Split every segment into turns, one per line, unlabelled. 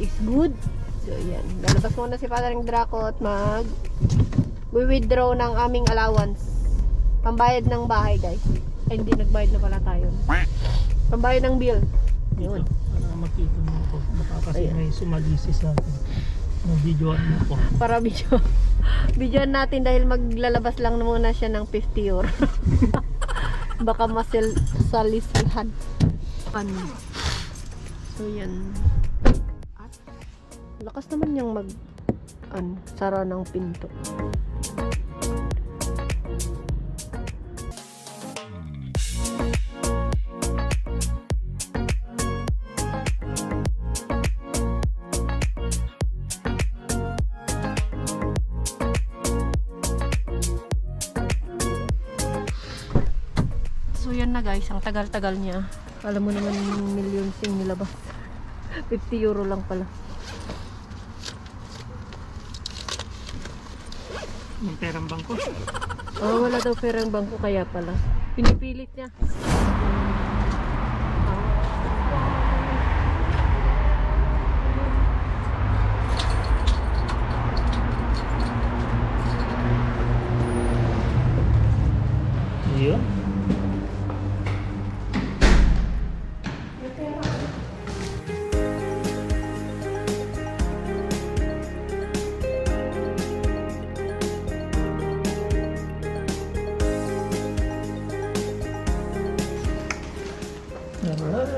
is good. So, yan. Lalabas muna si Father Draco at mag withdraw ng aming allowance. Pambayad ng bahay, guys. Ay, hindi nagbayad na pala tayo. Pambayad ng bill. Yun.
para makita mo ako. Baka kasi
Ayan.
may sumalisi sa akin. Ang videoan mo ko.
Para video. Videoan natin dahil maglalabas lang muna siya ng 50 euro. Baka masel salisilhan. Ano? So, yan. Lakas naman niyang mag ano, sara ng pinto. So yan na guys, ang tagal-tagal niya. Alam mo naman millions yung nilabas. 50 euro lang pala.
Yung perang bangko.
Oh, wala daw perang bangko kaya pala. Pinipilit niya.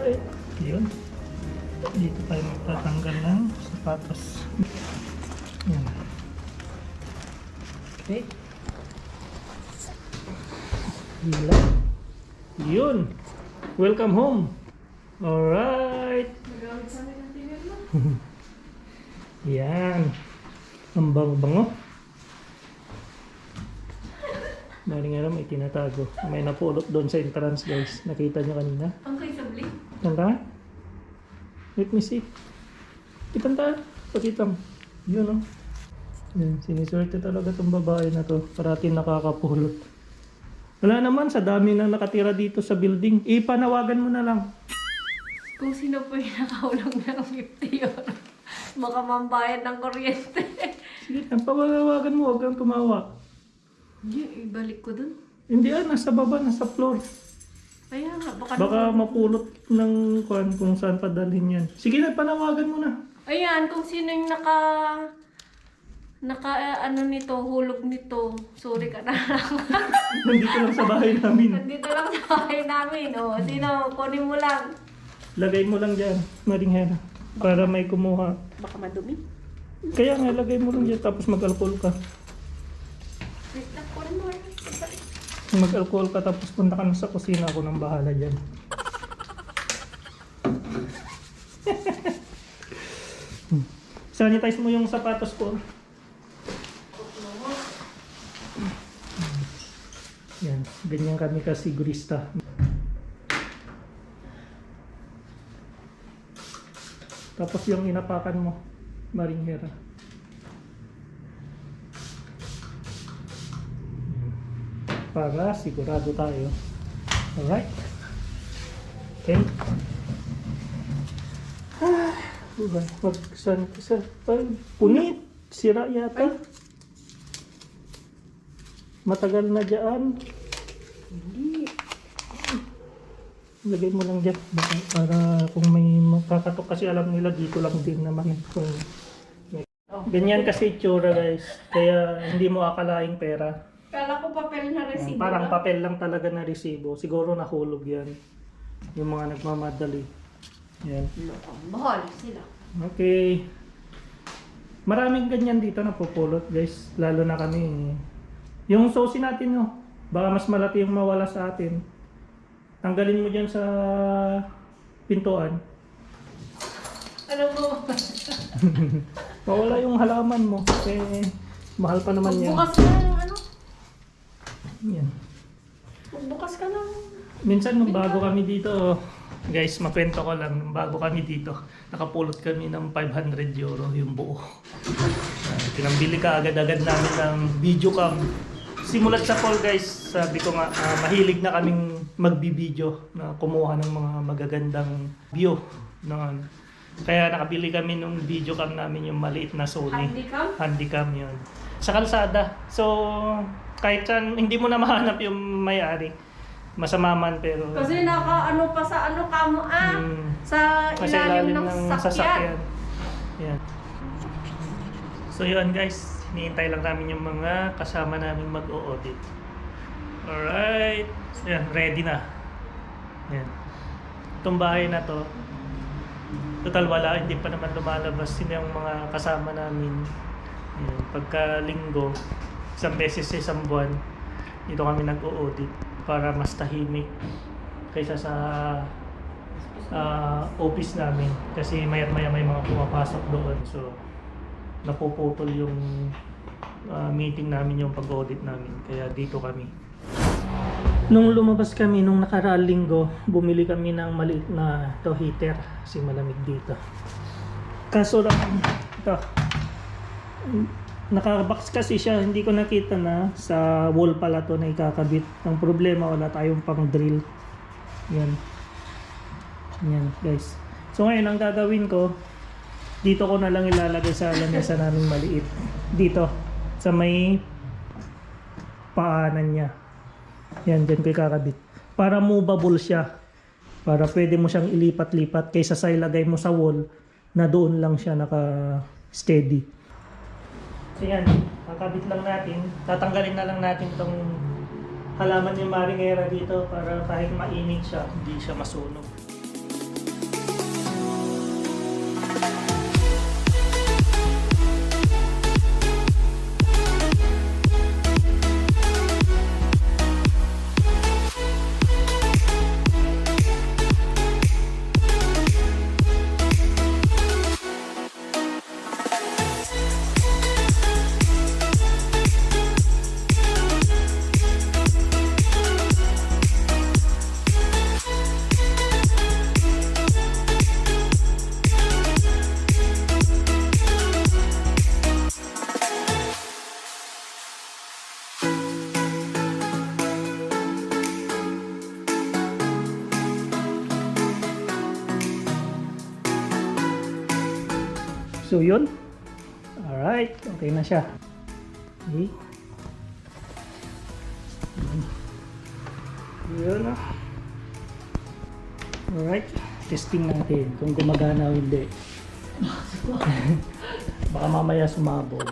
Alright. Yun. Dito tayo magtatanggal ng sapatos. Yan. Okay. Hila. Yun. Welcome home. Alright. Yan. Ang bang-bango. Maring nga may tinatago. May napulot doon sa entrance guys. Nakita nyo kanina.
Ang sabli?
Tanda? Let me see. Kitanda? Pakita mo. Yun oh. Yan. Siniswerte talaga tong babae na to. Parating nakakapulot. Wala naman sa dami na nakatira dito sa building. Ipanawagan mo na lang.
Kung sino po yung nakahulog ng 50 euro. Baka mambayad ng kuryente.
Sige, ang pawagawagan mo, huwag kang tumawa.
Hindi, ibalik ko dun.
Hindi ah, nasa baba, nasa floor.
Kaya nga, baka...
Baka mapulot ng kuan kung saan padalhin yan. Sige na, panawagan mo na.
Ayan, kung sino yung naka... Naka, eh, ano nito, hulog nito. Sorry ka na lang.
Nandito lang sa bahay namin.
Nandito lang sa bahay namin. O, sino, kunin mo lang.
Lagay mo lang dyan, Maring Hera. Para may kumuha.
Baka madumi.
Kaya nga, lagay mo lang dyan tapos mag-alcohol ka.
Wait lang, kunin mo lang.
Mag-alcohol ka tapos punta ka na sa kusina ako nang bahala dyan. Sanitize mo yung sapatos ko. Yan, ganyan kami kasigurista. Tapos yung inapakan mo, Maring Para sigurado tayo. Alright. Okay. Ah, wag saan sa punit. Sira yata. Matagal na dyan.
Hindi.
Lagay mo lang dyan. Baka Para kung may makakatok kasi alam nila dito lang din naman. Kung Ganyan kasi itsura guys. Kaya hindi mo akalaing pera.
Kala ko papel na
Yan,
resibo.
parang papel lang talaga na resibo. Siguro nahulog yan. Yung mga nagmamadali. Yan.
Bahol sila.
Okay. Maraming ganyan dito na pupulot guys. Lalo na kami. Yung sosi natin no. Baka mas malaki yung mawala sa atin. Tanggalin mo dyan sa pintuan.
Alam mo,
Mawala yung halaman mo. Kasi mahal pa naman yan.
ng ano?
Yan.
Magbukas ka ng...
Minsan nung bago kami dito, Guys, makwento ko lang, bago kami dito, nakapulot kami ng 500 euro yung buo. Uh, pinambili ka agad-agad namin ng video cam. Simulat sa call guys, sabi ko nga, ah, mahilig na kaming magbibideo na kumuha ng mga magagandang view. No? Kaya nakabili kami ng video cam namin yung maliit na Sony.
Handicam?
Handicam yun. Sa kalsada. So, kahit saan, hindi mo na mahanap yung may-ari. Masama man pero...
Kasi naka ano pa sa ano kamo ah.
Mm.
Sa
Kasi
ilalim,
ilalim
ng,
ng
sasakyan.
sasakyan. Yan. So yun guys, hinihintay lang namin yung mga kasama namin mag-o-audit. Alright. Yan, ready na. Yan. Itong bahay na to, total wala, hindi pa naman lumalabas. Sino yung mga kasama namin. Yan. Pagka linggo, isang beses sa isang buwan, dito kami nag-o-audit para mas tahimik kaysa sa ah, office namin. Kasi mayat maya may mga pumapasok doon. So napuputol yung ah, meeting namin yung pag-audit namin. Kaya dito kami. Nung lumabas kami nung nakaraang linggo, bumili kami ng maliit na to heater kasi malamig dito. Kaso lang, ito, nakabox kasi siya, hindi ko nakita na sa wall pala to na ikakabit. Ang problema, wala tayong pang drill. Yan. Yan, guys. So ngayon, ang gagawin ko, dito ko na lang ilalagay sa lamesa namin maliit. Dito, sa may paanan niya. Yan, dyan ko ikakabit. Para movable siya. Para pwede mo siyang ilipat-lipat kaysa sa ilagay mo sa wall na doon lang siya naka-steady. So yan, kakabit lang natin. Tatanggalin na lang natin tong halaman ni Maringera dito para kahit mainit siya, hindi siya masunog. So yun. Alright, okay na siya. Okay. Yun na. Alright, testing natin kung gumagana o hindi. Baka mamaya sumabog.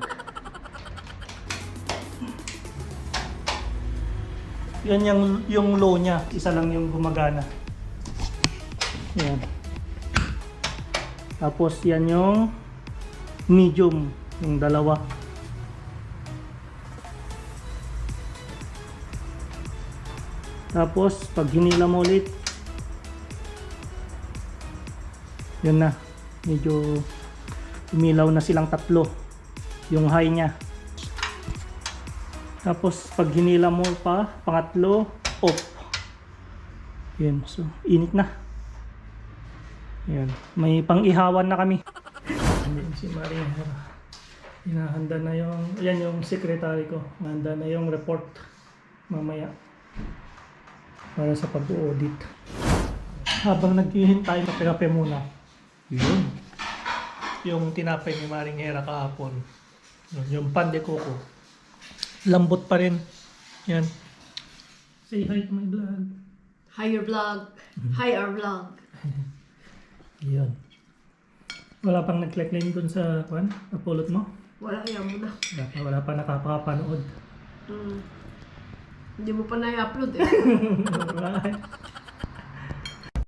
Yan yung, yung low niya. Isa lang yung gumagana. Yan. Tapos yan yung medium, yung dalawa. Tapos pag hinila mo ulit, yun na. Medyo umilaw na silang tatlo. Yung high niya. Tapos pag hinila mo pa, pangatlo, off. Yun, so init na. Yan, may pang-ihawan na kami. Ayan si Maria. Hinahanda na yung, yan yung secretary ko. Handa na yung report mamaya para sa pag-audit. Habang naghihintay, kape-kape muna. Yun. Yung tinapay ni Maring Hera kahapon. Yun, yung pan de coco. Lambot pa rin. Yan. Say hi to my vlog.
Higher vlog. Higher vlog.
Yun. Wala pang nag-claim dun sa kwan? Napulot mo?
Wala kaya mo na.
Wala pa, wala pa nakapapanood.
Mm. Hindi mo pa na-upload eh.
Wala.